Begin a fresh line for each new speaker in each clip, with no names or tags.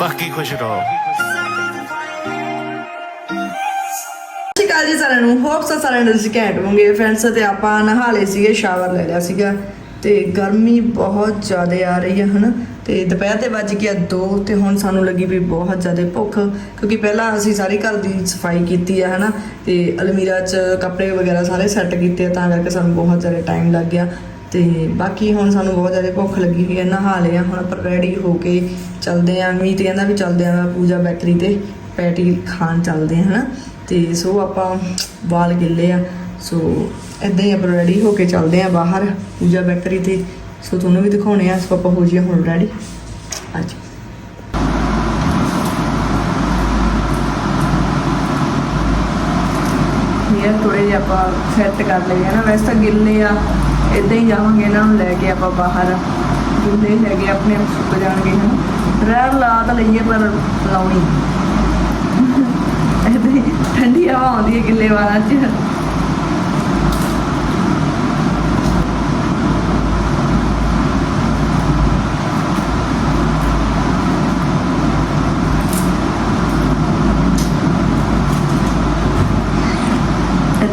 ਬਾਕੀ ਖੁਸ਼ ਰਹੋ।
ਸਤਿ ਸ਼੍ਰੀ ਅਕਾਲ ਜੀ ਸਾਰਿਆਂ ਨੂੰ। ਹੋਪਸ ਸਾਰਿਆਂ ਨੂੰ ਤੁਸੀਂ ਘੈਂਟ ਹੋਵੋਗੇ। ਫਰੈਂਡਸ ਤੇ ਆਪਾਂ ਨਹਾ ਲਏ ਸੀਗੇ ਸ਼ਾਵਰ ਲੈ ਲਿਆ ਸੀਗਾ। ਤੇ ਗਰਮੀ ਬਹੁਤ ਜ਼ਿਆਦਾ ਆ ਰਹੀ ਹੈ ਹਨਾ? ਤੇ ਦੁਪਹਿਰ ਦੇ ਵੱਜ ਗਿਆ 2 ਤੇ ਹੁਣ ਸਾਨੂੰ ਲੱਗੀ ਵੀ ਬਹੁਤ ਜ਼ਿਆਦਾ ਭੁੱਖ, ਕਿਉਂਕਿ ਪਹਿਲਾਂ ਅਸੀਂ ਸਾਰੇ ਘਰ ਦੀ ਸਫ਼ਾਈ ਕੀਤੀ ਹੈ ਹਨਾ? ਤੇ ਅਲਮੀਰਾ 'ਚ ਕੱਪੜੇ ਵਗੈਰਾ ਸਾਰੇ ਸੈੱਟ ਕੀਤੇ ਤਾਂ ਕਰਕੇ ਸਾਨੂੰ ਬਹੁਤ ਜ਼ਿਆਦਾ ਟਾਈਮ ਲੱਗ ਗਿਆ। ਤੇ ਬਾਕੀ ਹੁਣ ਸਾਨੂੰ ਬਹੁਤ ਜ਼ਿਆਦਾ ਭੁੱਖ ਲੱਗੀ ਹੋਈ ਹੈ, ਨਹਾ ਲਿਆ ਹੁਣ ਆਪਾਂ ਰੈਡੀ ਹੋ ਕੇ ਚੱਲਦੇ ਆਂ ਮੀਤ ਕਹਿੰਦਾ ਵੀ ਚੱਲਦੇ ਆਂ ਪੂਜਾ ਬੈਕਰੀ ਤੇ, ਪੈਟੀ ਖਾਣ ਚੱਲਦੇ ਹਾਂ ਹਨਾ। ਤੇ ਸੋ ਆਪਾਂ ਵਾਲ ਗਿੱਲੇ ਆ, ਸੋ ਇਦਾਂ ਹੀ ਆਪਾਂ ਰੈਡੀ ਹੋ ਕੇ ਚੱਲਦੇ ਆ ਬਾਹਰ ਪੂਜਾ ਬੈਕਰੀ ਤੇ। ਸੋ ਤੁਹਾਨੂੰ ਵੀ ਦਿਖਾਉਣੇ ਆ, ਸੋ ਆਪਾਂ ਹੋ ਜੀਏ ਹੁਣ ਰੈਡੀ ਅੱਜ। ਇਹ ਥੋੜੇ ਜਿਹਾ ਆਪਾਂ ਸੈੱਟ ਕਰ ਲਏ ਆ ਨਾ ਵੈਸੇ ਤਾਂ ਗਿੱਲੇ ਆ ਇਦਾਂ ਹੀ ਜਾਵਾਂਗੇ ਇਹਨਾਂ ਨੂੰ, ਲੈ ਕੇ ਆਪਾਂ ਬਾਹਰ। ਦੂਜੇ ਲੈ ਕੇ ਆਪਣੇ ਆਪ ਸੁੱਕ ਜਾਣਗੇ ਹਨ। ਰਹਿਣ ਲਾ ਤਾਂ ਲਈਏ ਪਰ ਲਾਉਣੀ। ਏਦਾਂ ਠੰਡੀ ਹਵਾ ਆਉਂਦੀ ਹੈ ਕਿੱਲੇ ਵਾਲਾਂ 'ਚ।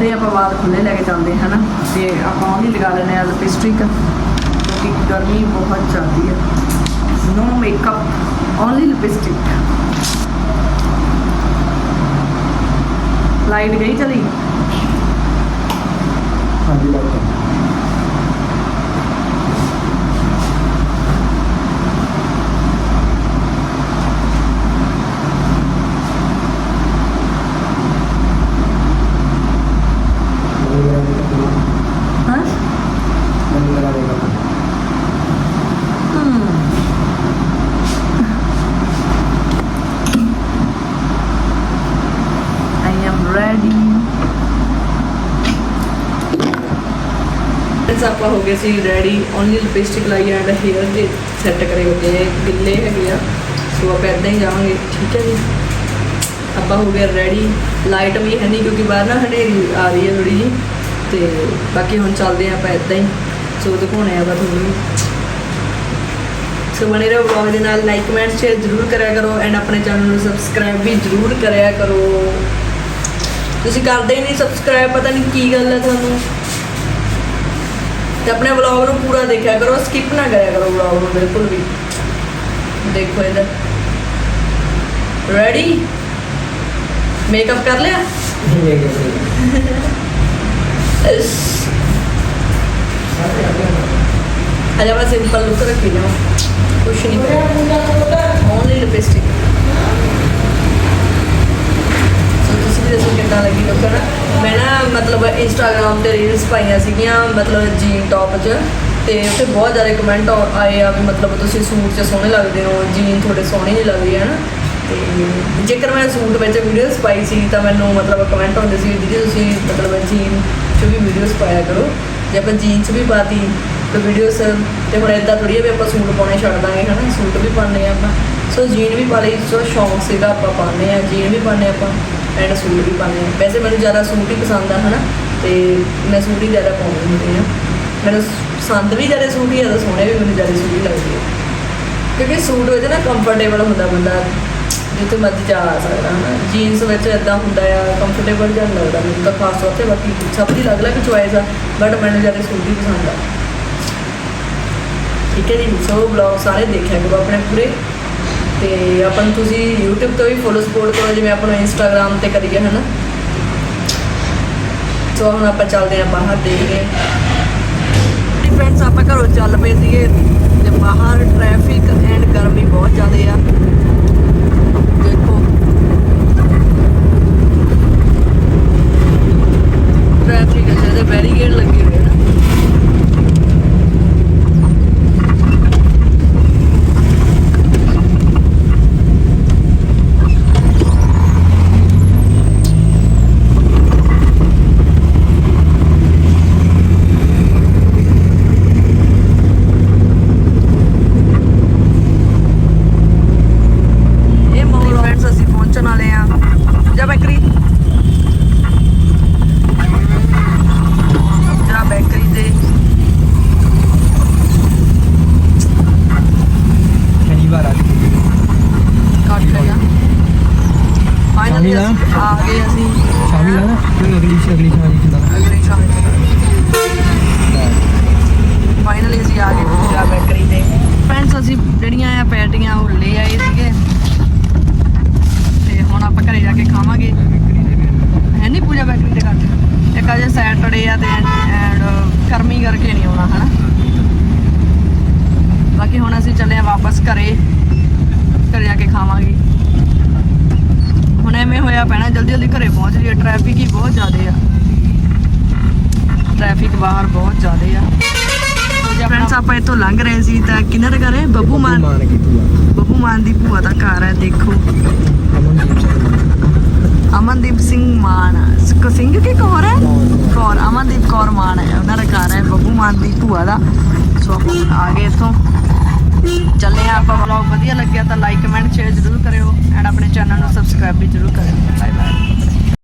ਏਦਾਂ ਆਪਾਂ ਵਾਲ ਖੁੱਲੇ ਲੈ ਕੇ ਚੱਲਦੇ ਹਨਾ? ਤੇ ਆਪਾਂ ਉਹ ਵੀ ਲਗਾ ਲੈਣੇ ਆ ਲਿਪਸਟਿਕ ਕਿਉਂਕਿ ਗਰਮੀ ਬਹੁਤ ਚੱਲਦੀ ਹੈ। No makeup only lipstick light ਗਈ ਚਲੀ? ਇਸ ਆਪਾਂ ਹੋ ਗਏ ਸੀ ਰੈਡੀ ਓਨਲੀ ਲਿਪਸਟਿਕ ਲਾਈ ਐਂਡ ਹੇਅਰ ਦੇ ਸੈੱਟ ਕਰੇ ਹੋਏ ਆ ਗਿੱਲੇ ਹੈਗੇ ਆ। ਸੋ ਆਪਾਂ ਇਦਾਂ ਹੀ ਜਾਵਾਂਗੇ, ਠੀਕ ਹੈ ਜੀ? ਆਪਾਂ ਹੋ ਗਏ ਰੈਡੀ ਲਾਈਟ ਵੀ ਹੈ ਨਹੀਂ ਕਿਉਂਕਿ ਬਾਹਰ ਨਾ ਹਨੇਰੀ ਆ ਰਹੀ ਹੈ ਥੋੜੀ ਜੀ ਤੇ ਬਾਕੀ ਹੁਣ ਚੱਲਦੇ ਆ ਆਪਾਂ ਇਦਾਂ ਹੀ। ਸੋ ਦਿਖਾਉਣੇ ਆ ਆਪਾਂ ਤੁਹਾਨੂੰ। ਸੋ ਬਣੇ ਰਹੋ ਵਲੌਗ ਦੇ ਨਾਲ ਲਾਈਕ ਕਮੈਂਟ ਸ਼ੇਅਰ ਜ਼ਰੂਰ ਕਰਿਆ ਕਰੋ ਐਂਡ ਆਪਣੇ ਚੈਨਲ ਨੂੰ ਸਬਸਕ੍ਰਾਈਬ ਵੀ ਜ਼ਰੂਰ ਕਰਿਆ ਕਰੋ। ਤੁਸੀਂ ਕਰਦੇ ਹੀ ਨਹੀਂ ਸਬਸਕ੍ਰਾਈਬ ਪਤਾ ਨਹੀਂ ਕੀ ਗੱਲ ਹੈ ਤੁਹਾਨੂੰ। ਤੇ ਆਪਣੇ ਵਲੌਗ ਨੂੰ ਪੂਰਾ ਦੇਖਿਆ ਕਰੋ ਸਕਿਪ ਨਾ ਕਰਿਆ ਕਰੋ ਵਲੌਗ ਨੂੰ ਬਿਲਕੁਲ ਵੀ। ਦੇਖੋ ਇਹਦਾ। ਰੈਡੀ ਮੇਕਅਪ ਕਰ ਲਿਆ? ਅਜਾ ਮੈਂ ਸਿੰਪਲ ਲੁੱਕ ਰੱਖੀ ਜਾਵਾਂ ਕੁਛ ਨਹੀਂ। ਓਨਲੀ ਲਿਪਸਟਿਕ ਸੋ ਤੁਸੀਂ ਵੀ ਦੱਸੋ ਕਿੱਦਾਂ ਲੱਗੀ ਲੁੱਕ ਨਾ ਮੈਂ ਨਾ ਮਤਲਬ ਇੰਸਟਾਗ੍ਰam ਤੇ ਰੀਲਸ ਪਾਈਆਂ ਸੀਗੀਆਂ, ਮਤਲਬ ਜੀਨ ਟੌਪ 'ਚ, ਤੇ ਉੱਥੇ ਬਹੁਤ ਜ਼ਿਆਦਾ ਕਮੈਂਟ ਆਏ ਆ ਵੀ ਮਤਲਬ ਤੁਸੀਂ ਸੂਟ 'ਚ ਸੋਹਣੇ ਲੱਗਦੇ ਹੋ ਜੀਨ ਤੁਹਾਡੇ ਸੋਹਣੀ ਨਹੀਂ ਲੱਗਦੀ ਹੈ ਨਾ। ਤੇ ਜੇਕਰ ਮੈਂ ਸੂਟ ਵਿੱਚ ਵੀਡੀਓਜ਼ ਪਾਈ ਸੀ, ਤਾਂ ਮੈਨੂੰ ਮਤਲਬ ਕਮੈਂਟ ਆਉਂਦੇ ਸੀ, ਦੀਦੀ ਤੁਸੀਂ ਮਤਲਬ ਜੀਨ 'ਚ ਵੀ ਵੀਡੀਓਜ਼ ਪਾਇਆ ਕਰੋ। ਜੇ ਆਪਾਂ ਜੀਨ 'ਚ ਵੀ ਪਾਤੀ, ਤਾਂ ਵੀਡੀਓਜ਼ ਤੇ ਹੁਣ ਇਦਾਂ ਥੋੜੀ ਵੀ ਆਪਾਂ ਸੂਟ ਪਾਉਣੇ ਛੱਡ ਦਾਂਗੇ, ਹਨਾ? ਸੂਟ ਵੀ ਪਾਉਂਦੇ ਆ ਆਪਾਂ। ਸੋ ਜੀਨ ਵੀ ਪਾ ਲਈ ਸੋ ਸ਼ੌਂਕ ਸੀਗਾ ਆਪਾਂ ਪਾਉਂਦੇ ਆ ਜੀਨ ਵੀ ਪਾਉਂਦੇ ਆਪਾਂ ਐਂਡ ਸੂਟ ਵੀ ਪਾਉਂਦੇ ਆ ਵੈਸੇ ਮੈਨੂੰ ਜ਼ਿਆਦਾ ਸੂਟ ਹੀ ਪਸੰਦ ਆ, ਹਨਾ? ਤੇ ਮੈਂ ਸੂਟ ਹੀ ਜ਼ਿਆਦਾ ਪਾਉਂਦੀ ਹੁੰਦੀ ਆ ਮੈਨੂੰ ਪਸੰਦ ਵੀ ਜ਼ਿਆਦਾ ਸੂਟ ਹੀ ਜ਼ਿਆਦਾ ਸੋਹਣੇ ਵੀ ਮੈਨੂੰ ਜ਼ਿਆਦਾ ਸੂਟ ਹੀ ਲੱਗਦੇ ਆ। ਕਿਉਂਕਿ ਸੂਟ ਵਿੱਚ ਨਾ ਕੰਫਰਟੇਬਲ ਹੁੰਦਾ ਬੰਦਾ, ਜਿੱਥੇ ਮਰਜ਼ੀ ਜਾ ਸਕਦਾ, ਹਨਾ? ਜੀਨਸ ਵਿੱਚ ਇਦਾਂ ਹੁੰਦਾ ਆ ਕੰਫਰਟੇਬਲ ਜਿਹਾ ਲੱਗਦਾ ਮੈਨੂੰ ਤਾਂ, ਖਾਸ ਤੌਰ ਤੇ ਬਾਕੀ ਸਭ ਦੀ ਅਲੱਗ ਅਲੱਗ ਚੁਆਇਸ ਆ ਬਟ ਮੈਨੂੰ ਜ਼ਿਆਦਾ ਸੂਟ ਹੀ ਪਸੰਦ ਆ। ਠੀਕ ਹੈ ਜੀ? ਸੋ ਬਲੌਗ ਸਾਰੇ ਦੇਖਿਆ ਕਰੋ ਆਪਣੇ ਪੂਰੇ। ਤੇ ਆਪਾਂ ਨੂੰ ਤੁਸੀਂ YouTube ਤੋਂ ਵੀ ਫੋਲੋ ਸਪੋਰਟ ਕਰੋ, ਜਿਵੇਂ ਆਪਾਂ ਨੂੰ Instagram ਤੇ ਕਰੀਏ ਹਨਾ? ਸੋ ਹੁਣ ਆਪਾਂ ਚੱਲਦੇ ਆਂ ਬਾਹਰ, ਦੇਖਦੇ ਆਂ ਫਰੈਂਡਸ ਆਪਾਂ ਘਰੋਂ ਚੱਲ ਆ ਗਏ ਅਸੀਂ
ਸ਼ਾਮੀ ਆ ਨਾ ਫਿਰ ਅਗਲੀ ਅਗਲੀ ਸ਼ਾਮੀ ਕਿਦਾਂ
ਅਗਲੇ ਸ਼ਾਮ ਫਾਈਨਲੀ ਅਸੀਂ ਆ ਗਏ ਪੂਜਾ ਬੇਕਰੀ ਤੇ ਫਰੈਂਡਸ ਅਸੀਂ ਜਿਹੜੀਆਂ ਆ ਪੈਟੀਆਂ ਉਹ ਲੈ ਆਏ ਸੀਗੇ। ਤੇ ਹੁਣ ਆਪਾਂ ਘਰੇ ਜਾ ਕੇ ਖਾਵਾਂਗੇ। ਹੈ ਨਹੀਂ ਪੂਜਾ ਬੈਕਰੀ ਦੇ ਘੱਟ ਇੱਕ ਅਜੇ ਸੈਟਰਡੇ ਆ ਤੇ ਐਂਡ ਗਰਮੀ ਕਰਕੇ ਨਹੀਂ ਆਉਣਾ, ਹਨਾ? ਬਾਕੀ ਹੁਣ ਅਸੀਂ ਚੱਲੇ ਆ ਵਾਪਸ ਘਰੇ। ਘਰੇ ਜਾ ਕੇ ਖਾਵਾਂਗੇ। ਹੋਇਆ ਪੈਣਾ ਜਲਦੀ ਜਲਦੀ ਘਰੇ ਪਹੁੰਚ ਜਾਈਏ। ਟ੍ਰੈਫਿਕ ਹੀ ਬਹੁਤ ਜ਼ਿਆਦਾ ਆ। ਟ੍ਰੈਫਿਕ ਬਾਹਰ ਬਹੁਤ ਜ਼ਿਆਦਾ ਆ। ਫਰੈਂਡਸ ਆਪਾਂ ਇੱਥੋਂ ਲੰਘ ਰਹੇ ਸੀ ਤਾਂ ਕਿੰਨਾ ਦਾ ਘਰ? ਬੱਬੂ ਮਾਨ। ਬੱਬੂ ਮਾਨ ਦੀ ਭੂਆ ਦਾ ਘਰ ਹੈ ਦੇਖੋ।
ਅਮਨਦੀਪ ਸਿੰਘ
ਮਾਨ। ਸੁਖ ਸਿੰਘ ਕੀ ਕੌਰ ਹੈ? ਕੌਰ। ਅਮਨਦੀਪ ਕੌਰ ਮਾਨ ਹੈ। ਉਹਨਾਂ ਦਾ ਘਰ ਹੈ ਬੱਬੂ ਮਾਨ ਦੀ ਭੂਆ ਦਾ। ਸੋ ਆਪਾਂ ਆ ਗਏ ਇੱਥੋਂ। ਚੱਲੇ ਆ ਆਪਾਂ ਵਲੌਗ ਵਧੀਆ ਲੱਗਿਆ ਤਾਂ ਲਾਈਕ ਕਮੈਂਟ ਸ਼ੇਅਰ ਜ਼ਰੂਰ ਕਰਿਓ ਐਂਡ ਆਪਣੇ ਚੈਨਲ ਨੂੰ ਸਬਸਕ੍ਰਾਈਬ ਵੀ ਜ਼ਰੂਰ ਕਰਿਓ। Bye bye